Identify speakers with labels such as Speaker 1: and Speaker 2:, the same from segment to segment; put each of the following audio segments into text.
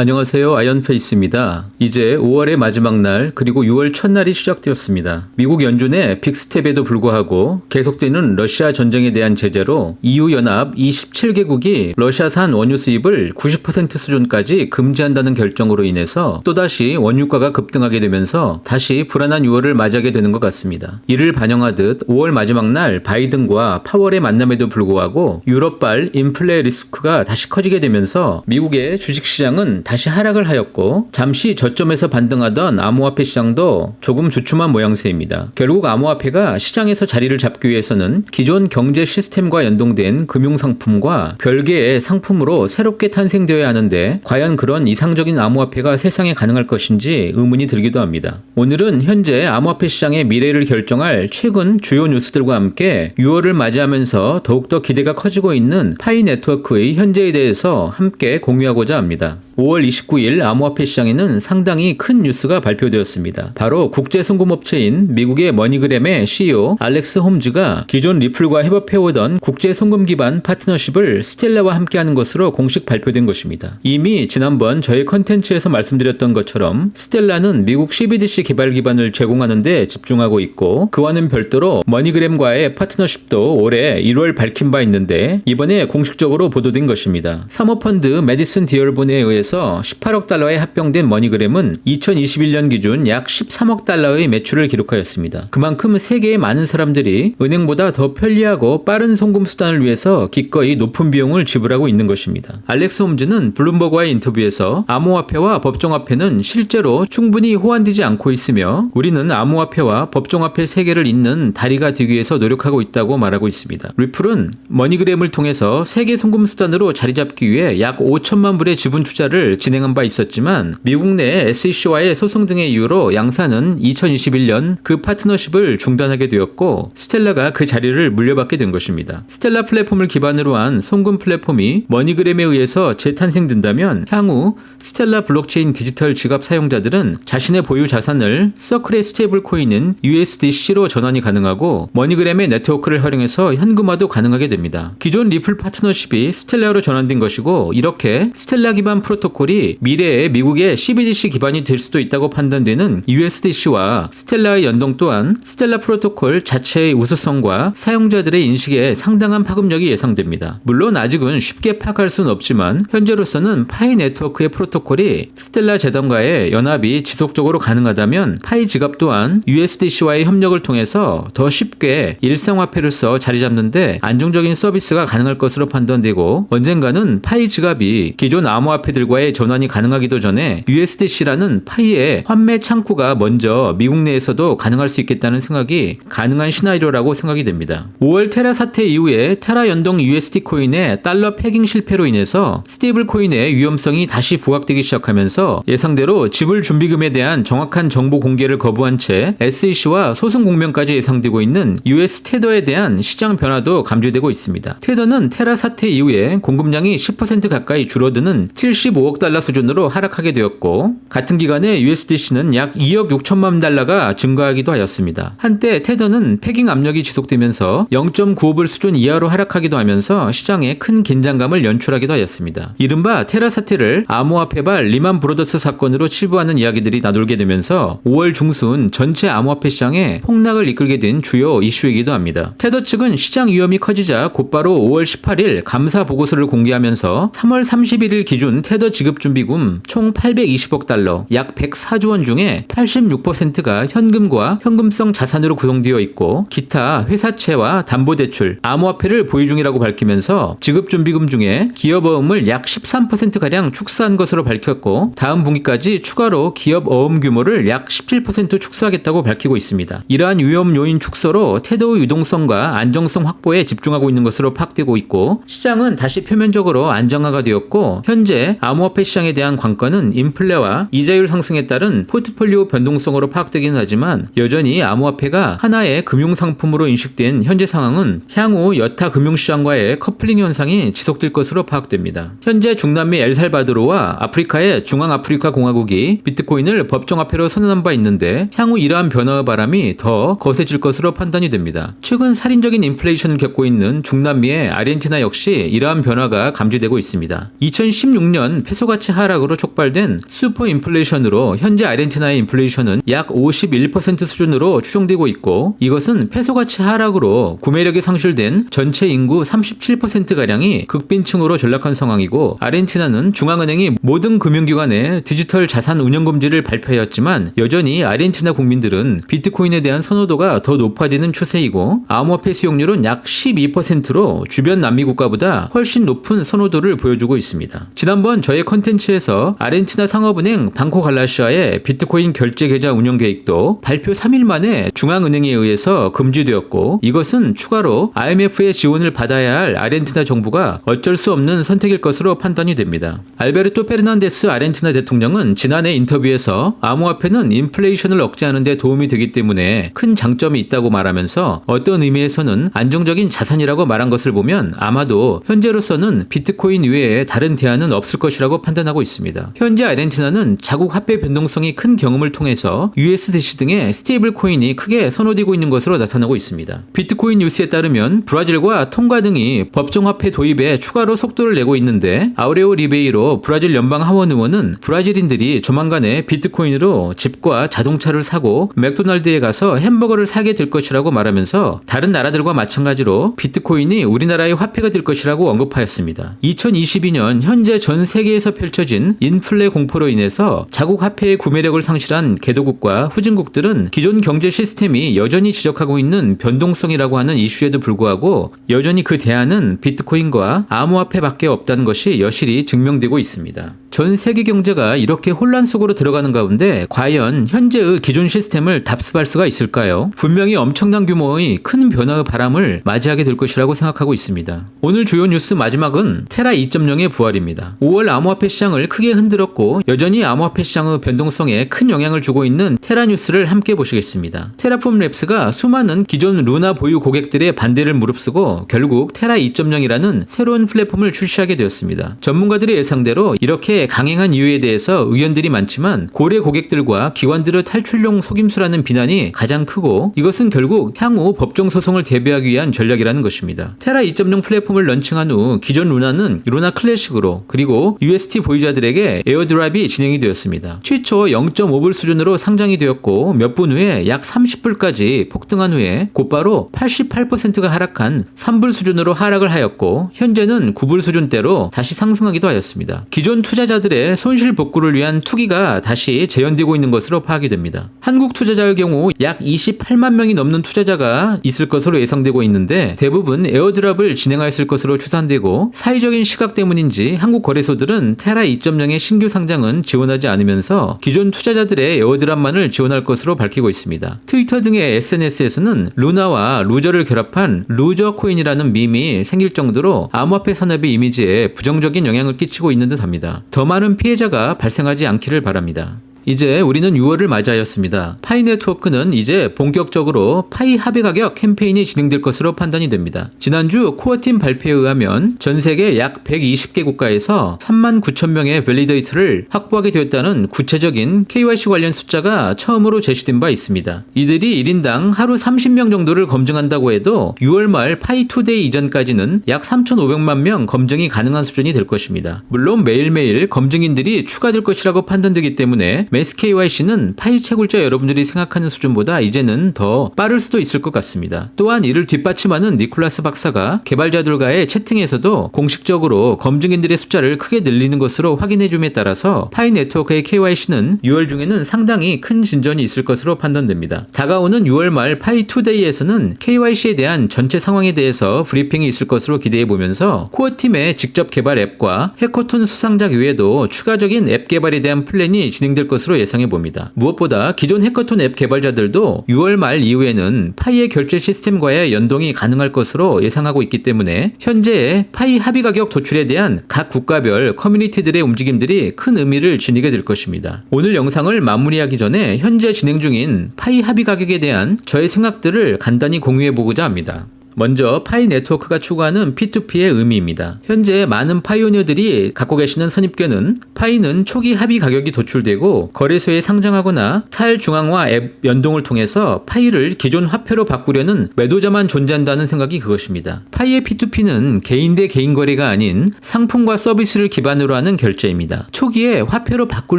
Speaker 1: 안녕하세요. 아이언페이스입니다. 이제 5월의 마지막 날 그리고 6월 첫날이 시작되었습니다. 미국 연준의 빅스텝에도 불구하고 계속되는 러시아 전쟁에 대한 제재로 EU 연합 27개국이 러시아산 원유 수입을 90% 수준까지 금지한다는 결정으로 인해서 또다시 원유가가 급등하게 되면서 다시 불안한 6월을 맞이하게 되는 것 같습니다. 이를 반영하듯 5월 마지막 날 바이든과 파월의 만남에도 불구하고 유럽발 인플레 리스크가 다시 커지게 되면서 미국의 주식시장은 다시 하락을 하였고 잠시 저점에서 반등하던 암호화폐 시장도 조금 주춤한 모양새입니다. 결국 암호화폐가 시장에서 자리를 잡기 위해서는 기존 경제 시스템과 연동된 금융상품과 별개의 상품으로 새롭게 탄생되어야 하는데 과연 그런 이상적인 암호화폐가 세상에 가능할 것인지 의문이 들기도 합니다. 오늘은 현재 암호화폐 시장의 미래를 결정할 최근 주요 뉴스들과 함께 6월을 맞이하면서 더욱더 기대가 커지고 있는 파이 네트워크의 현재에 대해서 함께 공유하고자 합니다. 5월 29일 암호화폐 시장에는 상당히 큰 뉴스가 발표되었습니다. 바로 국제 송금업체인 미국의 머니그램의 CEO 알렉스 홈즈가 기존 리플과 협업해오던 국제 송금 기반 파트너십을 스텔라와 함께하는 것으로 공식 발표된 것입니다. 이미 지난번 저희 컨텐츠에서 말씀드렸던 것처럼 스텔라는 미국 CBDC 개발 기반을 제공하는 데 집중하고 있고 그와는 별도로 머니그램과의 파트너십도 올해 1월 밝힌 바 있는데 이번에 공식적으로 보도된 것입니다. 사모펀드 메디슨 디얼본에 의해서 18억 달러에 합병된 머니그램은 2021년 기준 약 13억 달러의 매출을 기록하였습니다. 그만큼 세계의 많은 사람들이 은행보다 더 편리하고 빠른 송금 수단을 위해서 기꺼이 높은 비용을 지불하고 있는 것입니다. 알렉스 홈즈는 블룸버그와의 인터뷰에서 암호화폐와 법정화폐는 실제로 충분히 호환되지 않고 있으며 우리는 암호화폐와 법정화폐 세계를 잇는 다리가 되기 위해서 노력하고 있다고 말하고 있습니다. 리플은 머니그램을 통해서 세계 송금 수단으로 자리 잡기 위해 약 5천만 불의 지분 투자를 진행한 바 있었지만 미국 내 SEC와의 소송 등의 이유로 양사는 2021년 그 파트너십을 중단하게 되었고 스텔라가 그 자리를 물려받게 된 것입니다. 스텔라 플랫폼을 기반으로 한 송금 플랫폼이 머니그램에 의해서 재탄생된다면 향후 스텔라 블록체인 디지털 지갑 사용자들은 자신의 보유 자산을 서클의 스테이블 코인인 USDC로 전환이 가능하고 머니그램의 네트워크를 활용해서 현금화도 가능하게 됩니다. 기존 리플 파트너십이 스텔라로 전환된 것이고 이렇게 스텔라 기반 프로토 콜이 미래의 미국의 CBDC 기반이 될 수도 있다고 판단되는 USDC와 스텔라의 연동 또한 스텔라 프로토콜 자체의 우수성과 사용자들의 인식에 상당한 파급력이 예상됩니다. 물론 아직은 쉽게 파악할 수는 없지만 현재로서는 파이 네트워크의 프로토콜이 스텔라 재단과의 연합이 지속적으로 가능하다면 파이 지갑 또한 USDC와의 협력을 통해서 더 쉽게 일상화폐로서 자리 잡는데 안정적인 서비스가 가능할 것으로 판단되고 언젠가는 파이 지갑이 기존 암호화폐들과 의 전환이 가능하기도 전에 USDC라는 파이의 환매 창구가 먼저 미국 내에서도 가능할 수 있겠다는 생각이 가능한 시나리오라고 생각이 됩니다. 5월 테라 사태 이후에 테라 연동 USD 코인의 달러 패깅 실패로 인해서 스테이블 코인의 위험성이 다시 부각되기 시작하면서 예상대로 지불 준비금에 대한 정확한 정보 공개를 거부한 채 SEC와 소송 공명까지 예상되고 있는 US 테더에 대한 시장 변화도 감지되고 있습니다. 테더는 테라 사태 이후에 공급량이 10% 가까이 줄어드는 75억 달러 수준으로 하락하게 되었고 같은 기간에 USDC는 약 2억 6천만 달러가 증가하기도 하였습니다. 한때 테더는 패깅 압력이 지속되면서 0.95불 수준 이하로 하락하기도 하면서 시장에 큰 긴장감을 연출하기도 하였습니다. 이른바 테라 사태를 암호화 폐발 리만 브로더스 사건으로 치부하는 이야기들이 나돌게 되면서 5월 중순 전체 암호화폐 시장에 폭락을 이끌게 된 주요 이슈이기도 합니다. 테더 측은 시장 위험이 커지자 곧바로 5월 18일 감사 보고서를 공개하면서 3월 31일 기준 테더 지급 준비금 총 820억 달러, 약 104조 원 중에 86%가 현금과 현금성 자산으로 구성되어 있고 기타 회사채와 담보대출, 암호화폐를 보유 중이라고 밝히면서 지급 준비금 중에 기업 어음을 약 13%가량 축소한 것으로 밝혔고 다음 분기까지 추가로 기업 어음 규모를 약 17% 축소하겠다고 밝히고 있습니다. 이러한 위험 요인 축소로 테더의 유동성과 안정성 확보에 집중하고 있는 것으로 파악되고 있고 시장은 다시 표면적으로 안정화가 되었고 현재 암호 화폐 시장에 대한 관건은 인플레와 이자율 상승에 따른 포트폴리오 변동성으로 파악되기는 하지만 여전히 암호화폐가 하나의 금융 상품으로 인식된 현재 상황은 향후 여타 금융시장과의 커플링 현상이 지속될 것으로 파악됩니다. 현재 중남미 엘살바도르와 아프리카의 중앙아프리카 공화국이 비트코인을 법정화폐로 선언한 바 있는데 향후 이러한 변화의 바람이 더 거세질 것으로 판단이 됩니다. 최근 살인적인 인플레이션을 겪고 있는 중남미의 아르헨티나 역시 이러한 변화가 감지되고 있습니다. 2016년 페소 가치 하락으로 촉발된 슈퍼 인플레이션으로 현재 아르헨티나의 인플레이션은 약 51% 수준으로 추정되고 있고 이것은 페소 가치 하락으로 구매력이 상실된 전체 인구 37%가량이 극빈층으로 전락한 상황이고 아르헨티나는 중앙은행이 모든 금융기관에 디지털 자산 운영 금지를 발표하였지만 여전히 아르헨티나 국민들은 비트코인에 대한 선호도가 더 높아지는 추세이고 암호화폐 수용률은 약 12%로 주변 남미 국가보다 훨씬 높은 선호도를 보여주고 있습니다. 지난번 저의 컨텐츠에서 아르헨티나 상업은행 방코 갈라시아의 비트코인 결제 계좌 운영 계획도 발표 3일 만에 중앙은행에 의해서 금지되었고 이것은 추가로 IMF의 지원을 받아야 할 아르헨티나 정부가 어쩔 수 없는 선택일 것으로 판단이 됩니다. 알베르토 페르난데스 아르헨티나 대통령은 지난해 인터뷰에서 암호화폐는 인플레이션을 억제하는 데 도움이 되기 때문에 큰 장점이 있다고 말하면서 어떤 의미에서는 안정적인 자산이라고 말한 것을 보면 아마도 현재로서는 비트코인 이외에 다른 대안은 없을 것이라고 판단하고 있습니다. 현재 아르헨티나는 자국 화폐 변동성이 큰 경험을 통해서 USDC 등의 스테이블 코인이 크게 선호되고 있는 것으로 나타나고 있습니다. 비트코인 뉴스에 따르면 브라질과 통과 등이 법정 화폐 도입에 추가로 속도를 내고 있는데 아우레오 리베이로 브라질 연방 하원 의원은 브라질인들이 조만간에 비트코인으로 집과 자동차를 사고 맥도날드에 가서 햄버거를 사게 될 것이라고 말하면서 다른 나라들과 마찬가지로 비트코인이 우리나라의 화폐가 될 것이라고 언급하였습니다. 2022년 현재 전 세계 에서 펼쳐진 인플레 공포로 인해서 자국 화폐의 구매력을 상실한 개도국과 후진국들은 기존 경제 시스템이 여전히 지적하고 있는 변동성이라고 하는 이슈에도 불구하고 여전히 그 대안은 비트코인과 암호화폐밖에 없다는 것이 여실히 증명되고 있습니다. 전 세계 경제가 이렇게 혼란 속으로 들어가는 가운데 과연 현재의 기존 시스템을 답습할 수가 있을까요? 분명히 엄청난 규모의 큰 변화의 바람을 맞이하게 될 것이라고 생각하고 있습니다. 오늘 주요 뉴스 마지막은 테라 2.0의 부활입니다. 5월 암호화폐 시장을 크게 흔들었고 여전히 암호화폐 시장의 변동성에 큰 영향을 주고 있는 테라 뉴스를 함께 보시겠습니다. 테라폼 랩스가 수많은 기존 루나 보유 고객들의 반대를 무릅쓰고 결국 테라 2.0이라는 새로운 플랫폼을 출시하게 되었습니다. 전문가들의 예상대로 이렇게 강행한 이유에 대해서 의견들이 많지만 고래 고객들과 기관들의 탈출용 속임수라는 비난이 가장 크고 이것은 결국 향후 법정 소송을 대비하기 위한 전략이라는 것입니다. 테라 2.0 플랫폼을 런칭한 후 기존 루나는 루나 클래식으로 그리고 UST 보유자들에게 에어드랍이 진행이 되었습니다. 최초 0.5불 수준으로 상장이 되었고 몇 분 후에 약 30불까지 폭등한 후에 곧바로 88%가 하락한 3불 수준으로 하락을 하였고 현재는 9불 수준대로 다시 상승하기도 하였습니다. 기존 투자 자들의 손실 복구를 위한 투기가 다시 재현되고 있는 것으로 파악이 됩니다. 한국 투자자의 경우 약 28만 명이 넘는 투자자가 있을 것으로 예상되고 있는데 대부분 에어드랍을 진행하였을 것으로 추산되고 사회적인 시각 때문인지 한국 거래소들은 테라 2.0의 신규 상장은 지원하지 않으면서 기존 투자자들의 에어드랍만을 지원할 것으로 밝히고 있습니다. 트위터 등의 SNS에서는 루나와 루저를 결합한 루저 코인이라는 밈이 생길 정도로 암호화폐 산업의 이미지에 부정적인 영향을 끼치고 있는 듯합니다. 더 많은 피해자가 발생하지 않기를 바랍니다. 이제 우리는 6월을 맞이하였습니다. 파이 네트워크는 이제 본격적으로 파이 합의 가격 캠페인이 진행될 것으로 판단이 됩니다. 지난주 코어팀 발표에 의하면 전 세계 약 120개 국가에서 3만 9천 명의 밸리데이트를 확보하게 되었다는 구체적인 KYC 관련 숫자가 처음으로 제시된 바 있습니다. 이들이 1인당 하루 30명 정도를 검증한다고 해도 6월 말 파이 투데이 이전까지는 약 3,500만 명 검증이 가능한 수준이 될 것입니다. 물론 매일매일 검증인들이 추가될 것이라고 판단되기 때문에 매스 KYC는 파이 채 굴자 여러분들이 생각하는 수준보다 이제는 더 빠를 수도 있을 것 같습니다. 또한 이를 뒷받침하는 니콜라스 박사가 개발자들과의 채팅에서도 공식적으로 검증인들의 숫자를 크게 늘리는 것으로 확인해줌에 따라서 파이 네트워크의 KYC는 6월 중에는 상당히 큰 진전이 있을 것으로 판단됩니다. 다가오는 6월 말 파이 투데이에서는 KYC에 대한 전체 상황에 대해서 브리핑이 있을 것으로 기대해 보면서 코어 팀의 직접 개발 앱과 해커톤 수상작 외에도 추가적인 앱 개발에 대한 플랜이 진행될 것으로 예상해 봅니다. 무엇보다 기존 해커톤 앱 개발자들도 6월 말 이후에는 파이의 결제 시스템과의 연동이 가능할 것으로 예상하고 있기 때문에 현재의 파이 합의 가격 도출에 대한 각 국가별 커뮤니티들의 움직임들이 큰 의미를 지니게 될 것입니다. 오늘 영상을 마무리하기 전에 현재 진행 중인 파이 합의 가격에 대한 저의 생각들을 간단히 공유해 보고자 합니다. 먼저 파이 네트워크가 추구하는 P2P의 의미입니다. 현재 많은 파이오니어들이 갖고 계시는 선입견은 파이는 초기 합의 가격이 도출되고 거래소에 상장하거나 탈 중앙화 앱 연동을 통해서 파이를 기존 화폐로 바꾸려는 매도자만 존재한다는 생각이 그것입니다. 파이의 P2P는 개인 대 개인 거래가 아닌 상품과 서비스를 기반으로 하는 결제입니다. 초기에 화폐로 바꿀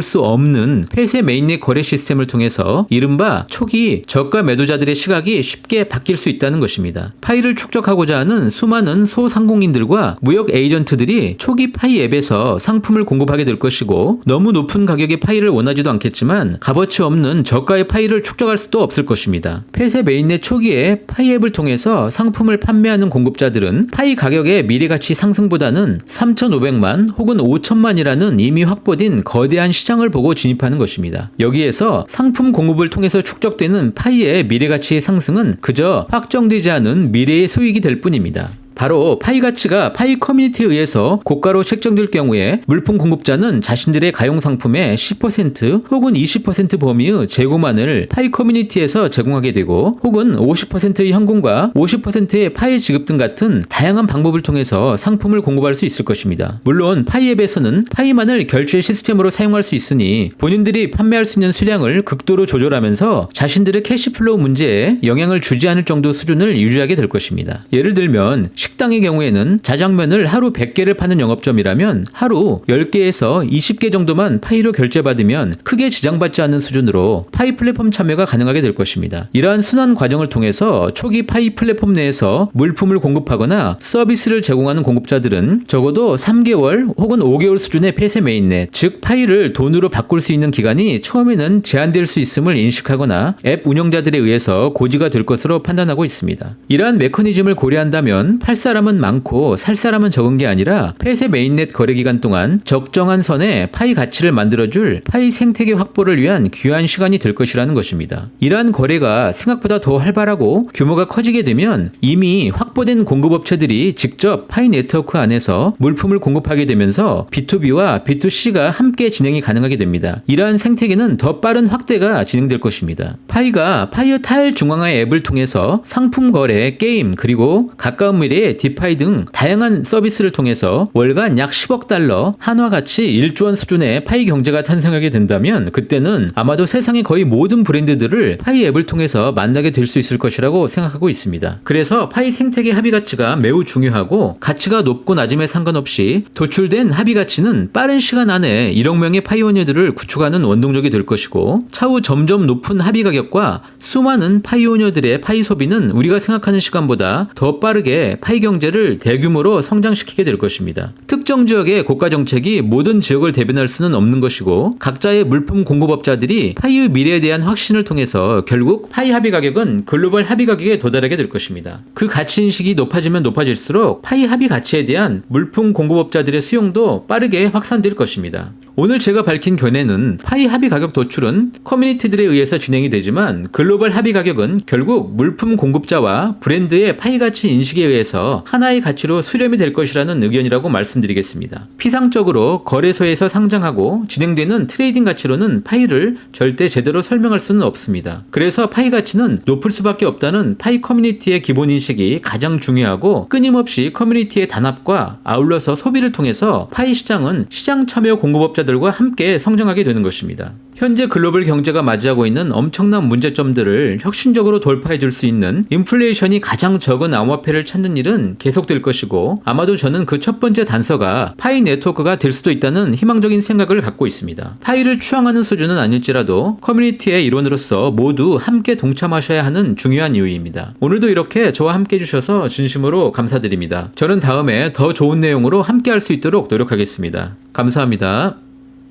Speaker 1: 수 없는 폐쇄 메인넷 거래 시스템을 통해서 이른바 초기 저가 매도자들의 시각이 쉽게 바뀔 수 있다는 것입니다. 파이를 축적하고자 하는 수많은 소상공인들과 무역 에이전트들이 초기 파이 앱에서 상품을 공급하게 될 것이고 너무 높은 가격의 파이를 원하지도 않겠지만 값어치 없는 저가의 파이를 축적할 수도 없을 것입니다. 폐쇄 메인넷 초기에 파이 앱을 통해서 상품을 판매하는 공급자들은 파이 가격의 미래가치 상승보다는 3,500만 혹은 5천만이라는 이미 확보된 거대한 시장을 보고 진입하는 것입니다. 여기에서 상품 공급을 통해서 축적되는 파이의 미래가치의 상승은 그저 확정되지 않은 미래의 소익이 될 뿐입니다. 바로 파이 가치가 파이 커뮤니티에 의해서 고가로 책정될 경우에 물품 공급자는 자신들의 가용 상품의 10% 혹은 20% 범위의 재고만을 파이 커뮤니티에서 제공하게 되고 혹은 50%의 현금과 50%의 파이 지급 등 같은 다양한 방법을 통해서 상품을 공급할 수 있을 것입니다. 물론 파이 앱에서는 파이만을 결제 시스템으로 사용할 수 있으니 본인들이 판매할 수 있는 수량을 극도로 조절하면서 자신들의 캐시플로우 문제에 영향을 주지 않을 정도 수준을 유지하게 될 것입니다. 예를 들면 식당의 경우에는 자장면을 하루 100개를 파는 영업점이라면 하루 10개에서 20개 정도만 파이로 결제받으면 크게 지장받지 않는 수준으로 파이 플랫폼 참여가 가능하게 될 것입니다. 이러한 순환 과정을 통해서 초기 파이 플랫폼 내에서 물품을 공급하거나 서비스를 제공하는 공급자들은 적어도 3개월 혹은 5개월 수준의 폐쇄 메인넷, 즉 파이를 돈으로 바꿀 수 있는 기간이 처음에는 제한될 수 있음을 인식하거나 앱 운영자들에 의해서 고지가 될 것으로 판단하고 있습니다. 이러한 메커니즘을 고려한다면 팔 사람은 많고 살 사람은 적은 게 아니라 폐쇄 메인넷 거래 기간 동안 적정한 선에 파이 가치를 만들어줄 파이 생태계 확보를 위한 귀한 시간이 될 것이라는 것입니다. 이러한 거래가 생각보다 더 활발하고 규모가 커지게 되면 이미 확보된 공급업체들이 직접 파이 네트워크 안에서 물품을 공급하게 되면서 B2B와 B2C가 함께 진행이 가능하게 됩니다. 이러한 생태계는 더 빠른 확대가 진행될 것입니다. 파이가 파이어 탈중앙화 앱을 통해서 상품 거래, 게임, 그리고 가까운 미래 의 디파이 등 다양한 서비스를 통해서 월간 약 10억 달러, 한화 가치 1조 원 수준의 파이 경제가 탄생하게 된다면 그때는 아마도 세상의 거의 모든 브랜드들을 파이 앱을 통해서 만나게 될 수 있을 것이라고 생각하고 있습니다. 그래서 파이 생태계 합의 가치가 매우 중요하고 가치가 높고 낮음에 상관없이 도출된 합의 가치는 빠른 시간 안에 1억 명의 파이오니어들을 구축하는 원동력이 될 것이고 차후 점점 높은 합의 가격과 수많은 파이오니어들의 파이 소비는 우리가 생각하는 시간보다 더 빠르게 파이 경제를 대규모로 성장시키게 될 것입니다. 특정 지역의 고가 정책이 모든 지역을 대변할 수는 없는 것이고 각자의 물품 공급업자들이 파이의 미래에 대한 확신을 통해서 결국 파이 합의 가격은 글로벌 합의 가격에 도달하게 될 것입니다. 그 가치 인식이 높아지면 높아질수록 파이 합의 가치에 대한 물품 공급업자들의 수용도 빠르게 확산될 것입니다. 오늘 제가 밝힌 견해는 파이 합의 가격 도출은 커뮤니티들에 의해서 진행이 되지만 글로벌 합의 가격은 결국 물품 공급자와 브랜드의 파이 가치 인식에 의해서 하나의 가치로 수렴이 될 것이라는 의견이라고 말씀드리겠습니다. 피상적으로 거래소에서 상장하고 진행되는 트레이딩 가치로는 파이를 절대 제대로 설명할 수는 없습니다. 그래서 파이 가치는 높을 수밖에 없다는 파이 커뮤니티의 기본 인식이 가장 중요하고 끊임없이 커뮤니티의 단합과 아울러서 소비를 통해서 파이 시장은 시장 참여 공급업자 들과 함께 성장하게 되는 것입니다. 현재 글로벌 경제가 맞이하고 있는 엄청난 문제점들을 혁신적으로 돌파해 줄 수 있는 인플레이션이 가장 적은 암호화폐를 찾는 일은 계속될 것이고 아마도 저는 그 첫 번째 단서가 파이 네트워크가 될 수도 있다는 희망적인 생각을 갖고 있습니다. 파이를 추앙하는 수준은 아닐지라도 커뮤니티의 일원으로서 모두 함께 동참하셔야 하는 중요한 이유입니다. 오늘도 이렇게 저와 함께 해주셔서 진심으로 감사드립니다. 저는 다음에 더 좋은 내용으로 함께 할 수 있도록 노력하겠습니다. 감사합니다.